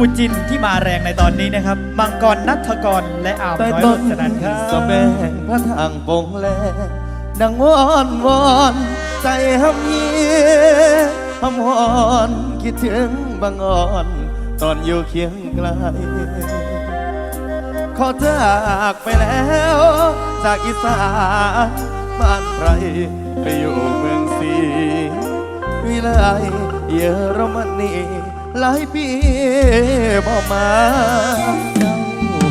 คู่จินที่มาแรงในตอนนี้นะครับ มังกรนัทกรและอาวใต้น้อยต้นจนันครัสะแบงพระทางปงแลดังวอนวอนใจหำยีหำหอนคิดถึงบางอ่อน ตอนอยู่เคียงไกล ขอจากไปแล้ว จากอีสานบ้านไพรไปอยู่เมืองศรีวิไลเยอรมนี หลายปีบ่มาเจ้า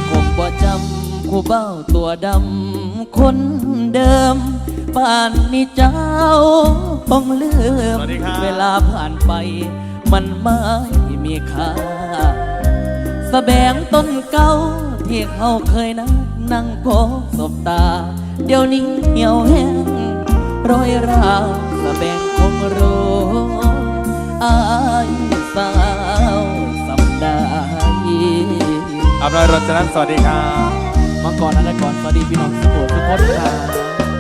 ผมบ่จำคู่เบ้าตัวดำคนเดิมป่านนี้เจ้าคงลืมสวัสดีครับเวลาผ่านไป มันไม่มีค่าสแบงต้นเก่าที่เขาเคยนั่งนั่งโพสบตา เดี๋ยวนี้เหี่ยวแห้งรอยราสแบงคงรู้อาย สาวสำได้อับน้อยรจนันท์สวัสดีครับ มังกรนันทกรสวัสดีพี่น้องทุกคนทุกคนครับ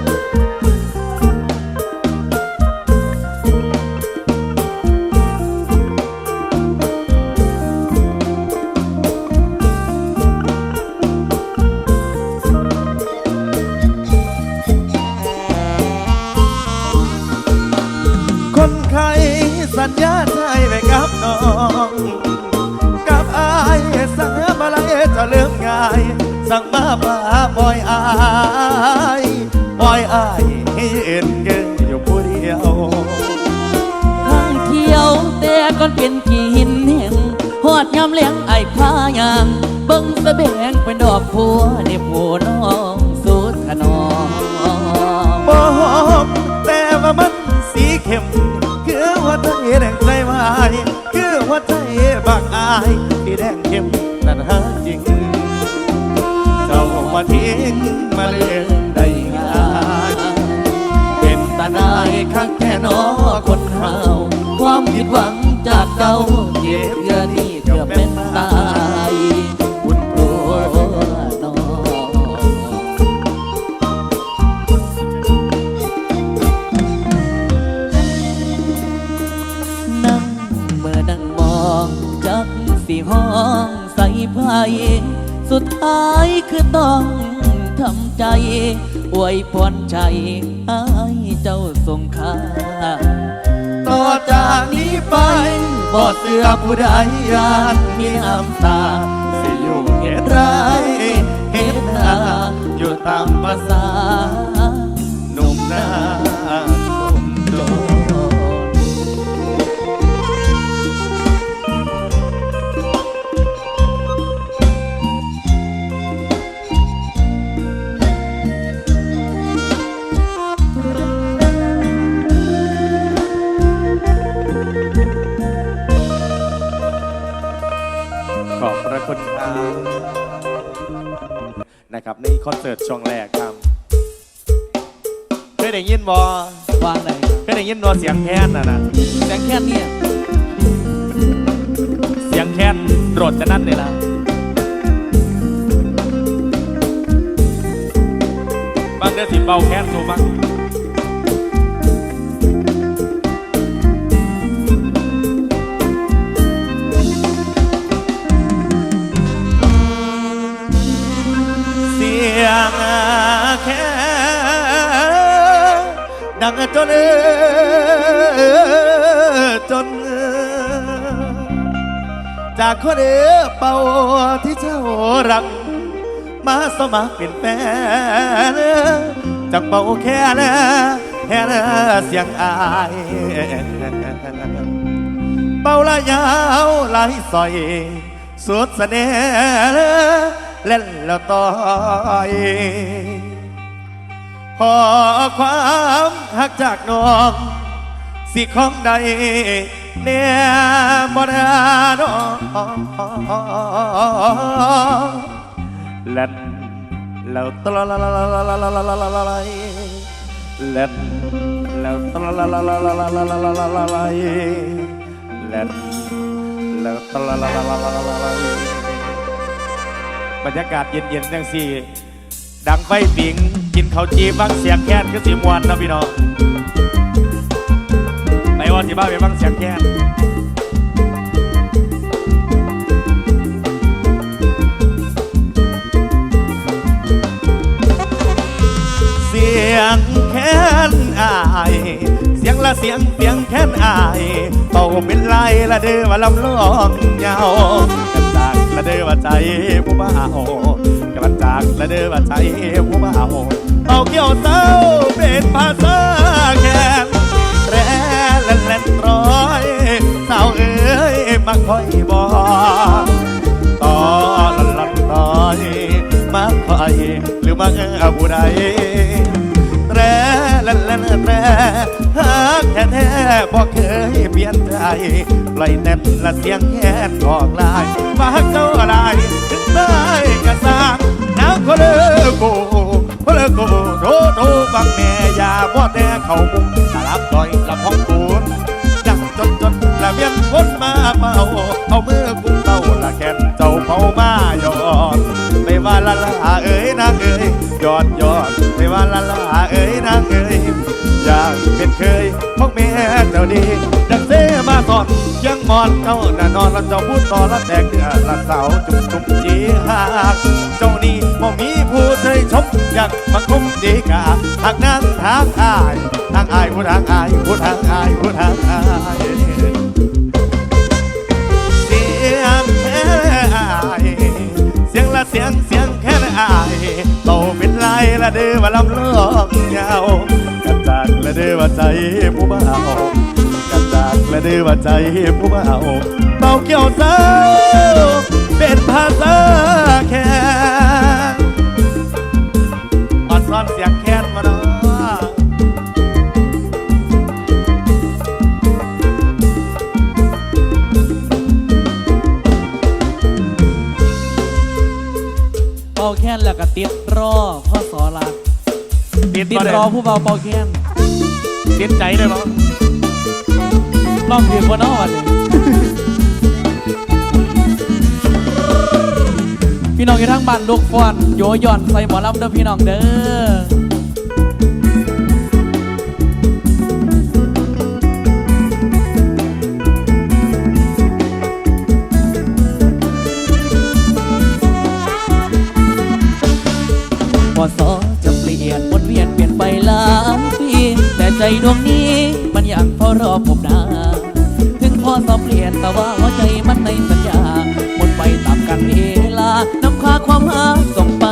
สั่งมาป่าปล่อยอายปล่อยอายให้เอ็นเกยอยู่ผู้เดียวทางเที่ยวแต่ก่อนเป็นขี้หินแห่งหอดยามเลี้ยงไอ้พายางเบิ่งสะแบงเป็นดอกพัวในผัวน้องสุดขนองบอมแต่ว่ามันสีเข้มคือหัวใจแดงใจวายคือหัวใจบักอายที่แดงเข้มนั่นหาจริง เจ้ามาทิ้งมาเล่นได้งายเป็นตาได้ข้างแค่นอคนเฮาความผิดหวังจากเก่าเจ็บเยือนี่เกือบเป็นตายบุญผัวน้องนั่งเมื่อนั่งมองจักสีห้องใส่ไพ่ สุดท้ายคือต้องทำใจอวยพรใจให้เจ้าทรงค่าต่อจากนี้ไปบ่เสือผู้ใดยานมีน้ำตาสิอยู่เหตุไร ขอบพระคุณครับนะครับในคอนเสิร์ตช่วงแรกครับเคยได้ยินบอวางไหนเคยได้ยินบอเสียงแค้นนะนะแบงแค่เนี่ยเสียงแค้นโรดจะนั่นเลยละบางเดือนสิเบาแค้นสูมั้งเังจนจน จากคนเออเป่าที่เจ้ารัก มาสมัครเป็นแฟนจากเป่าแค่นะแค่นะเสียงอายเป่าละยาวไหลสอยสุดเสน่ห์เล่นแล้วต่อย ขอความหักจากน้อง สิของใดเนี่ยบ่ได้ดอกแล่นแล้วตลลลลแล่นแล้วตลลลลลแล่นแล้วตลลลลบรรยากาศเย็นๆจังสี่ ดังไฟปิง เขาจีบฟังเสียงแค้นก็สีมวนนะพี่น้องไปว่าจีบ้าไปฟังเสียงแค้นเสียงแค้นอายเสียงละเสียงเสียงแค้นอายเต่าเป็นไรละเด้อว่าลำลองเงากระจากละเด้อว่าใจผู้บ่าวกระจากละเด้อว่าใจผู้บ่าว เป่าเกี่ยวเต้าเป็นภาษาแค้นแร่เล่นเล่นร้อยสาวเอ้ยมาคอยบอกต่อลันลันต่อยมาคอยหรือมาเออผู้ใดแตรลันลันแตรฮักแท้แท้บอกเคยเปลี่ยนใจปล่อยแน่นละเสียงแค้นออกลายมาฮักเจ้าอะไรถึงได้กระซางน้ำก็เลิกโก ลิกโกโทโทบังแม่ยาพ่อแต่เขามุงสารับต่อยลำห้องปูนจังจนจนละเวียนวนมาเมาเอามือกุมเต้าละแขนเจ้าเผามาหยอดไม่ว่าละละเอ๋ยนางเอ๋ยยอดยอดไม่ว่าละละเอ๋ยนางเอ๋ยอย่ากเป็นเคยของแม่เจ้าดีดังเสมาตอน มอนเจ้าน่ะนอนแล้วเจ้าพูดต่อละแตกเดือละสาวจุ่มจุ่มจีหากเจ้านี่บ่มีผู้ใจชมอยากมาคุ้มดีกาทางนั้นทางอายทางอายผู้ทางอายผู้ทางอายผู้ทางอายเสียงแค่อายเสียงละเสียงเสียงแค่อายโตเป็นไรละเด้อว่าลำลองยาวกันจากละเด้อว่าใจผู้บ่าว จากละเด้อว่าใจผู้บ่าวเบาเกี่ยวเจ้าเป็นภาษาแค่อ่อนร้อนเสียงแค้นมาเนาะเป่าแค้นแล้วก็ติดรอพ่อสอรักติดติดบ่ได้รอผู้เบาเป่าแค้นติดใจได้เนาะ ลองเดียวนอนพี่น้องอยู่ทั้งบ้านลูกฟอนโยย่อนใส่หมอลำเด้อพี่น้องเด้อพอสอจะเปลี่ยนวนเวียนเปลี่ยนไปหลายปีแต่ใจดวงนี้มันยังเฝ้ารอผมนา สอเปลี่ยนแต่ว่าหัวใจมันในสัญญาหมดไปตามกันเวลานำคาความหาส่งไป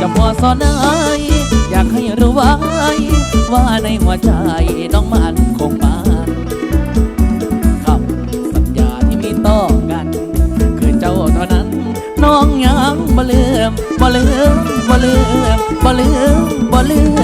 จะพอสอนไหนอยากให้รู้ไว้ว่าในหัวใจน้องมันคงมันคำสัญญาที่มีต่อกันคือเจ้าเท่านั้นน้องยังบ่ลืมบ่ลืมบ่ลืมบ่ลืมบ่ลืม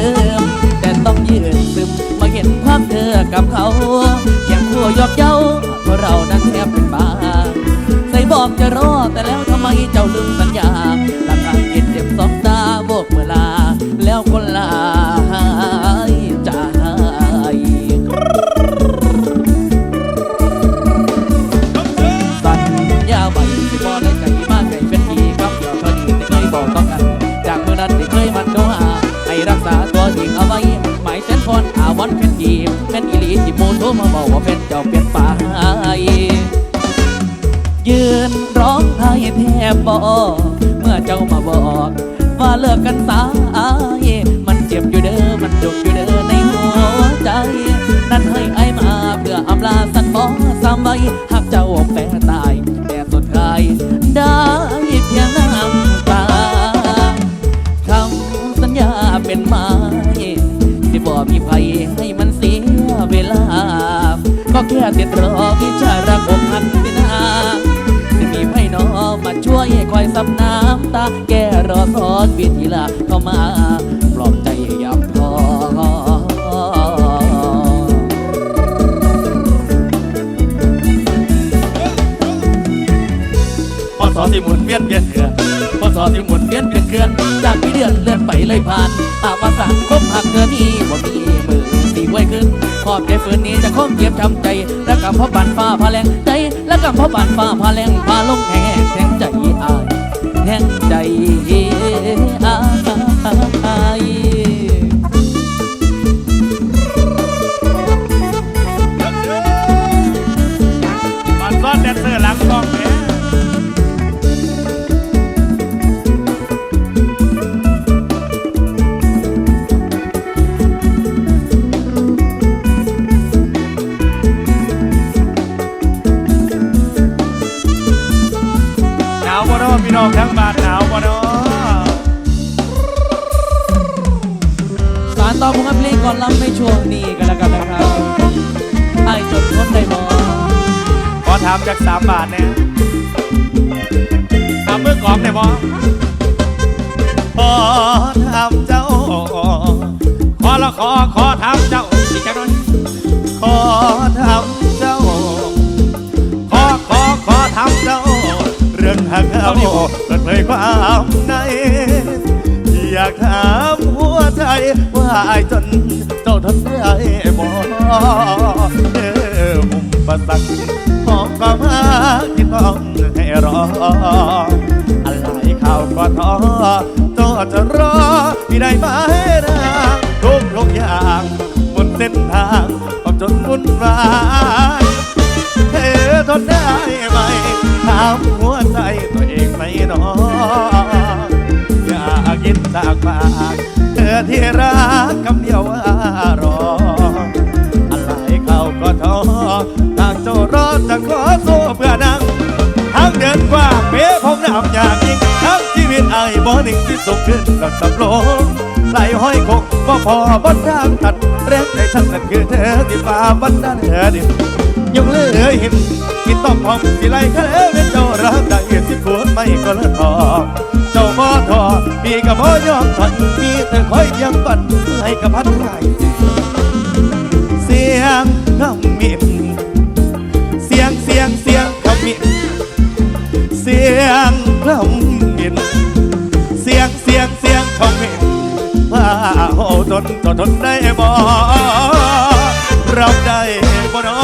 ซับน้ำตาแก้รอสอนวิธีลาเข้ามาปลอบใจยามท้อพอสอที่หมุนเวียนเวียนเกือนพอสอที่หมุนเวียนเวียนเกือนจากพี่เดือนเลื่อนไปเลยผ่านอามาสั่งคบหักเธอนี้บ่มีมือสีไว้ขึ้นขอบใจฝืนนี้จะคมเจ็บช้ำใจ แล้วกับพ่อบันฟ้าพาแรงใจ แล้วกับพ่อบันฟ้าพาแรงพาลงแหงแทงใจอายแทง ใามจากสามบาทเนี่ยทำมือกองเนี่ยบอขอทำเจ้า ขอละขอขอถามเจ้าอีกจังหน่อยขอทำเจ้า ขอขอขอถามเจ้า เรื่องหักเอาเปิดเผยความในอยากถามหัวใจว่าไอ้จนเจ้าทนได้บ่เออมุม ประสักหอมก็มาที่ต้องให้รอ อะไรข่าวก็ท้อก็จะรอที่ได้มาให้นางทุกทุกอย่างบนเส้นทางความจนวุ่นวายเธอทนได้ไหมถามหัวใจตัวเองไหมหนออยากกินจากปากเธอที่รักคำเดียวว่ารออะไรเขาก็ท้อ ที่สุขขึ้นกับสำโรงไหลห้อยคงบ่พอบนทางตัดเรงในฉันนั่นคือเธอที่ฝ่าบันนั้นเธอดิยังเลือเห็นกินต้องพองสิไรคะเลเป็นเจ้ารักได้เห็นสิควดไม่ก็เลิกทอเจ้าบ่ทอมีกับบ่ยอมถอยมีแต่คอยยังปั่นให้กับพันไห โหทนก็ทนได้บ่รับได้บ่เนอ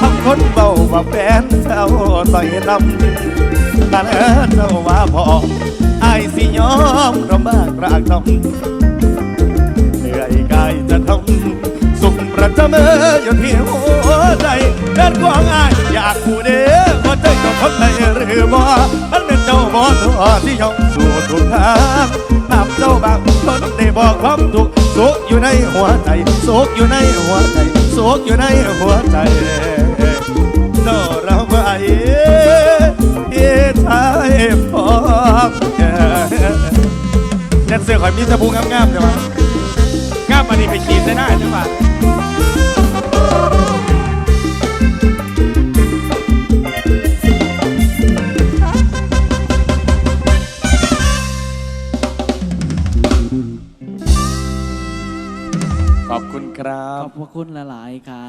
ทำคนเบาว่าแฟนเจ้าต่อยลำต่แล้วเจ้าว่าพอไอ้สิยอมรำบากรากต้องเหนื่อยกายจะทำสุขประจำเอออยู่ที่หัวใจเดินกว้างอ้ายอยากผู้เด้อว่ใจเจ้าทนได้หรือบ่ มันเป็นเจ้าบ่ตัวที่ยอมสู่ทุกทางนำเจ้าบางคนได้บอกความทุกสุขอยู่ในหัวใจสุขอยู่ในหัวใจสุขอยู่ในหัวใจเจ้าเราไว้เอ้ชายพร้อมแดนเซอร์ข่อยมีสบู่งามๆใช่ไหมงามอันนี้ไปขีดได้ได้ใช่ปะข พระคุณหลาย ๆ ครับ